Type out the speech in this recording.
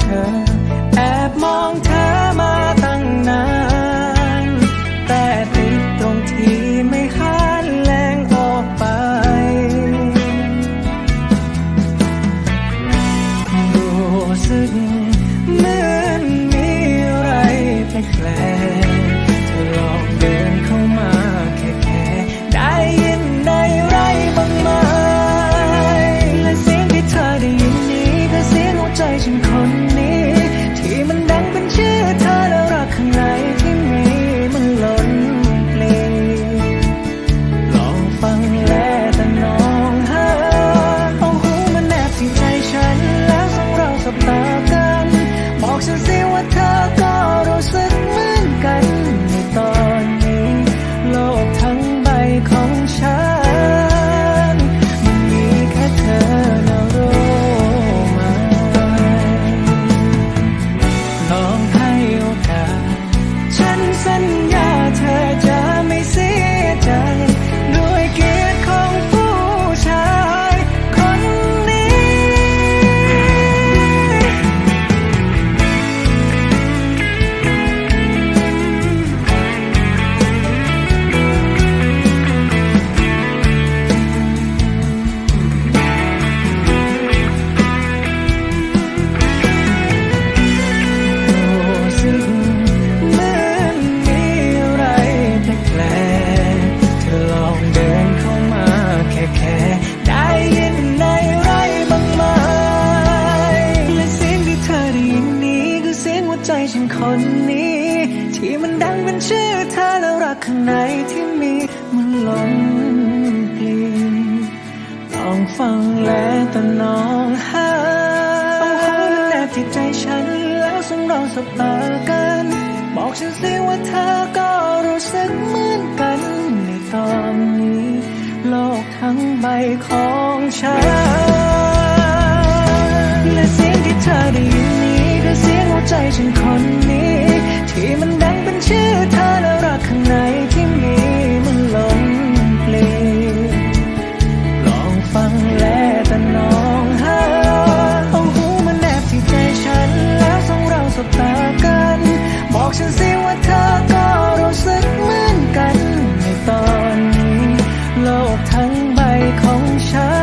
เธอ แอบมองเธอมาตั้งนาน แต่ติดตรงที่ไม่หันแรงออกไป รู้สึก คนนี้ ที่มันดังเป็นชื่อเธอแล้วรักข้างในที่มีมันหลงปลีลองฟังแล้วแต่นองหาฟังของมันแนบที่ใจฉันแล้วสมรองสบตากัน บอกฉันสิว่าเธอก็รู้สึกเหมือนกันในตอนนี้ โลกทั้งใบของฉัน ชื่อเธอแล้วรักข้างในที่มีมันหลงเปลี่ยนลองฟังแลแต่น้องฮาเอาหูมันแนบที่ใจฉัน แล้วสองเราสบตากัน บอกฉันสิว่าเธอก็รู้สึกเหมือนกันในตอนนี้ โลกทั้งใบของฉัน